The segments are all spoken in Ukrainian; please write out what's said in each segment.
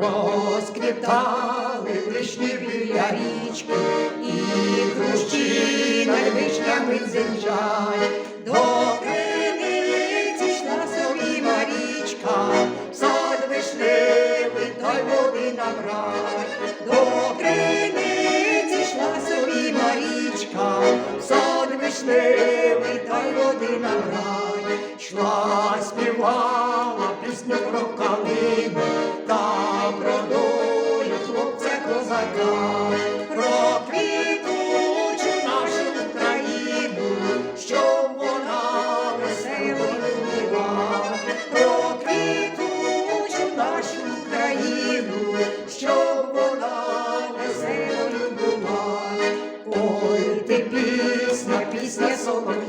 Розквітали вишні біля річки, і хрущі над вишнями дзенчать. До криниці йшла собі Марічка, сад вишневий та й води набрать. До криниці йшла собі Марічка, сад вишневий та й води набрать. Йшла, співала пісню про калину пісня, пісня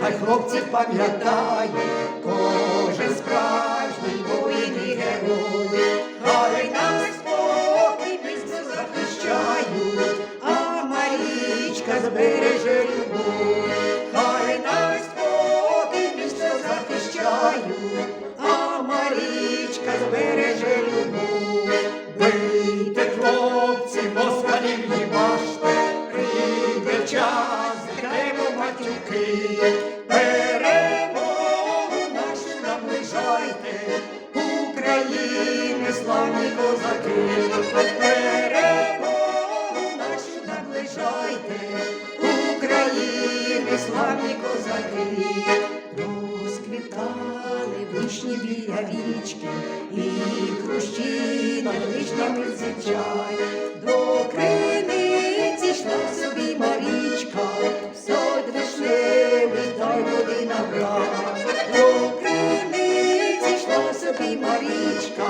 хай хлопці пам'ятають, кожен справжній воїн і герой, хай нам спокій місце захищають, а Марічка збереже любов, матюки, перемогу нашу наближайте, України славні козаки, перемогу нашу наближайте, України славні козаки, розквітали вишні біля річки, і хрущі над вишнями зичать. Марічка.